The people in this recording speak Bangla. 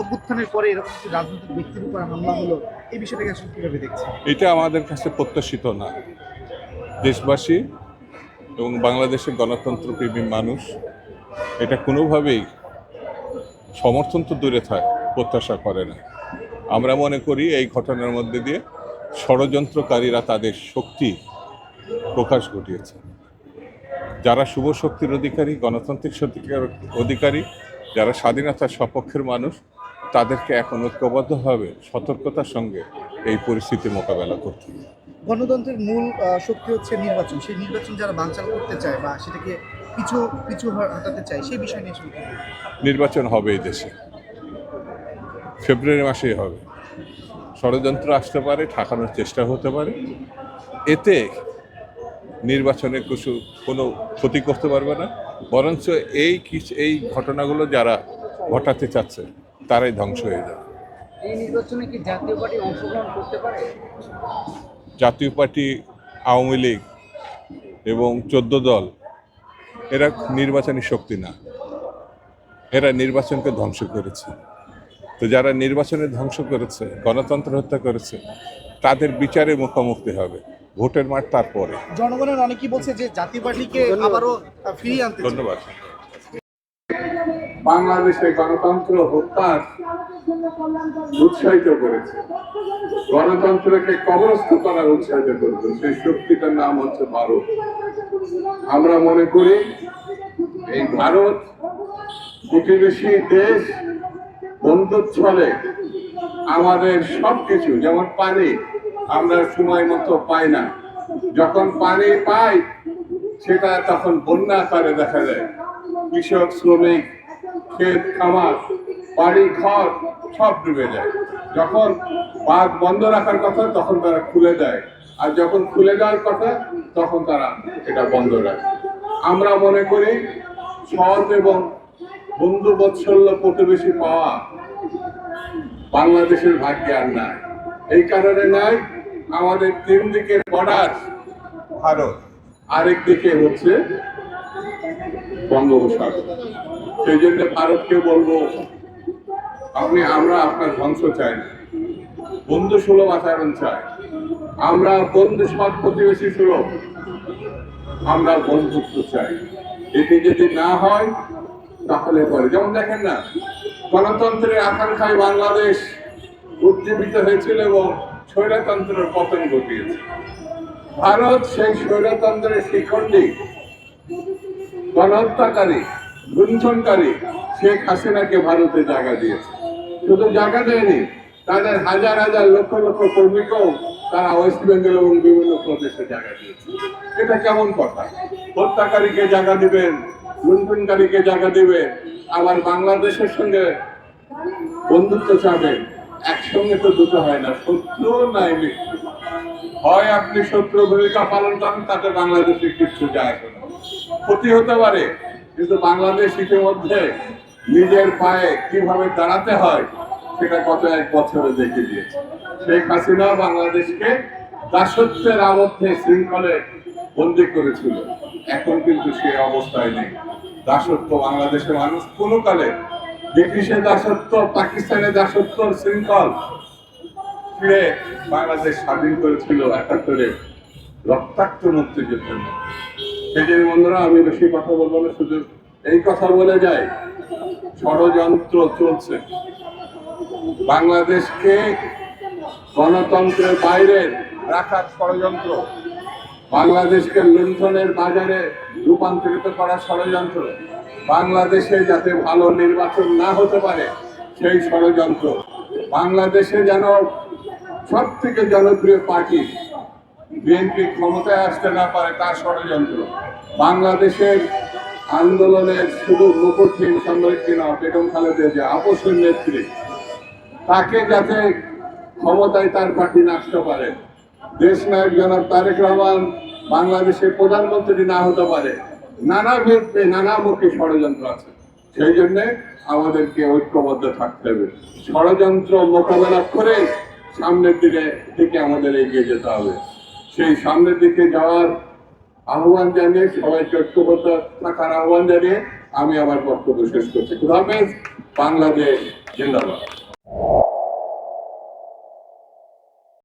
অভ্যুত্থানের পরে এরকম কিছু রাজনৈতিক ব্যক্তির উপর এই বিষয়টাকে আসলে কীভাবে দেখছেন? এটা আমাদের কাছে প্রত্যাশিত না। দেশবাসী এবং বাংলাদেশের গণতন্ত্র গণতন্ত্রপ্রেমী মানুষ, এটা কোনোভাবেই সমর্থন তো দূরে থাক, প্রত্যাশা করে না। আমরা মনে করি এই ঘটনার মধ্যে দিয়ে ষড়যন্ত্রকারীরা তাদের শক্তি প্রকাশ ঘটিয়েছে। যারা শুভ শক্তির অধিকারী, গণতান্ত্রিক শক্তির অধিকারী, যারা স্বাধীনতার সপক্ষের মানুষ তাদেরকে এখন ঐক্যবদ্ধভাবে সতর্কতার সঙ্গে এই পরিস্থিতি মোকাবেলা করতে হবে। গণতন্ত্রের মূল শক্তি হচ্ছে নির্বাচন। সেই নির্বাচন যারা বানচাল করতে চায় বা সেটাকে পিছু হ- হটাতে চায় সেই বিষয় নিয়ে? নির্বাচন হবে এই দেশে। ফেব্রুয়ারি মাসেই হবে। ষড়যন্ত্র আসতে পারে ঠাকানোর চেষ্টা হতে পারে। এতে নির্বাচনে কিছু কোনো ক্ষতি করতে পারবে না। বরঞ্চ এই কিছু এই ঘটনাগুলো যারা ঘটাতে চাচ্ছে তারাই ধ্বংস হয়ে যাবে। এই নির্বাচনে কি জাতীয় পার্টি অংশগ্রহণ করতে পারে? জাতীয় পার্টি আওয়ামী লীগ এবং চোদ্দ দল এরা নির্বাচনী শক্তি না। এরা নির্বাচনকে ধ্বংস করেছে। তো যারা নির্বাচনে ধ্বংস করেছে গণতন্ত্র হত্যা করেছে তাদের বিচারে মুখোমুখি হবে। ভোটের মাঠ তারপরে। জনগণের অনেকেই বলছে যে জাতীয় পার্টিকে আবারও ফিরিয়ে আনতে ধন্যবাদ। বাংলাদেশে গণতন্ত্র হত্যার উৎসাহিত করেছে। গণতন্ত্রকে কবরস্থ করার উৎসাহিত করেছে। সেই শক্তিটার নাম হচ্ছে ভারত। আমরা মনে করি এই ভারত প্রতিবেশী দেশ বন্ধুত্ব ছলে আমাদের সবকিছু, যেমন পানি, আমরা সময় মতো পাই না। যখন পানি পাই, সেটা তখন বন্যা আকারে দেখা যায়। কৃষক, শ্রমিক ক্ষেত খামার, বাড়ি, ঘর সব ডুবে যায়। যখন বাঁধ বন্ধ রাখার কথা, তখন তারা খুলে দেয়। আর যখন খুলে দেওয়ার কথা, তখন তারা এটা বন্ধ রাখে। আমরা মনে করি, সৎ এবং বন্ধু বৎসল্য প্রতিবেশী পাওয়া বাংলাদেশের ভাগ্যে আর নাই। এই কারণে নাই, আমাদের তিন দিকের বর্ডার ভারত। আরেক দিকে হচ্ছে বঙ্গোপসাগর। সেই জন্য ভারতকে বলব, আপনি, আমরা আপনার ধ্বংস চাই। না বন্ধু সুলভ আচরণ চাই। আমরা বন্ধু সৎ প্রতিবেশী সুলভ। আমরা বন্ধুত্ব চাই। এটি যদি না হয়, তাহলে পরে। যেমন দেখেন না গণতন্ত্রের আকাঙ্ক্ষায় বাংলাদেশ উজ্জীবিত হয়েছিল এবং স্বৈরতন্ত্রের পতন ঘটিয়েছে। ভারত সেই স্বৈরতন্ত্রের শিখণ্ডী, গণহত্যাকারী লুণ্ঠনকারী শেখ হাসিনাকে ভারতে জায়গা দিয়েছে। শুধু জায়গা দেয়নি, তাদের হাজার হাজার লক্ষ লক্ষ কর্মীকেও তারা ওয়েস্ট বেঙ্গল এবং বিভিন্ন প্রদেশে জায়গা দিয়েছে। এটা কেমন কথা? হত্যাকারীকে জায়গা দিবেন লুণ্ঠনকারীকে জায়গা দিবেন, আবার বাংলাদেশের সঙ্গে বন্ধুত্ব চাবেন একসঙ্গে তো দুটো হয় না শত্রু নাই হয় আপনি শত্রু ভূমিকা পালন করেন, তাতে বাংলাদেশে কিছু যায় ক্ষতি হতে পারে কিন্তু বাংলাদেশ ইতিমধ্যে নিজের পায়ে কীভাবে দাঁড়াতে হয়, সেটা গত এক বছরে দেখে দিয়েছে। শেখ হাসিনা বাংলাদেশকে দাসত্বের আবদ্ধে শৃঙ্খলে বন্দি করেছিল। এখন কিন্তু সে অবস্থায় নেই। দাসত্ব বাংলাদেশের মানুষ কোনো কালে ব্রিটিশের দাসত্ব পাকিস্তানের দাসত্ব শৃঙ্খল ফিরে বাংলাদেশ স্বাধীন করেছিল একাত্তরে রক্তাক্ত মুক্তিযুদ্ধের মধ্যে। সেই বন্ধুরা, আমি বেশি কথা বলব না, শুধু এই কথা বলে যাই। ষড়যন্ত্র চলছে। বাংলাদেশকে গণতন্ত্রের বাইরে রাখার ষড়যন্ত্র, বাংলাদেশকে লুণ্ঠনের বাজারে রূপান্তরিত করার ষড়যন্ত্র, বাংলাদেশে যাতে ভালো নির্বাচন না হতে পারে সেই ষড়যন্ত্র, বাংলাদেশে যেন সব থেকে জনপ্রিয় পার্টি বিএনপি ক্ষমতায় আসতে না পারে তার ষড়যন্ত্র। বাংলাদেশের আন্দোলনের শুধু মুকুটহীন সমৃদ্ধি নয় বেগম খালেদা যে আপসের নেত্রী, তাকে যাতে ক্ষমতায় তার পার্টি আসতে পারে। দেশ নায়ক জনাব তারেক রহমান বাংলাদেশের প্রধানমন্ত্রী না হতে পারে। নানা ক্ষেত্রে নানামুখী ষড়যন্ত্র আছে। সেই জন্যে আমাদেরকে ঐক্যবদ্ধ থাকতে হবে। ষড়যন্ত্র মোকাবেলা করে সামনের দিকে থেকে আমাদের এগিয়ে যেতে হবে। সেই সামনের দিকে যাওয়ার আহ্বান জানিয়ে সবাইকে ঐক্যবদ্ধ থাকার আহ্বান জানিয়ে আমি আমার বক্তব্য শেষ করছি। খুদাফেজ বাংলাদেশ, জিন্দাবাদ।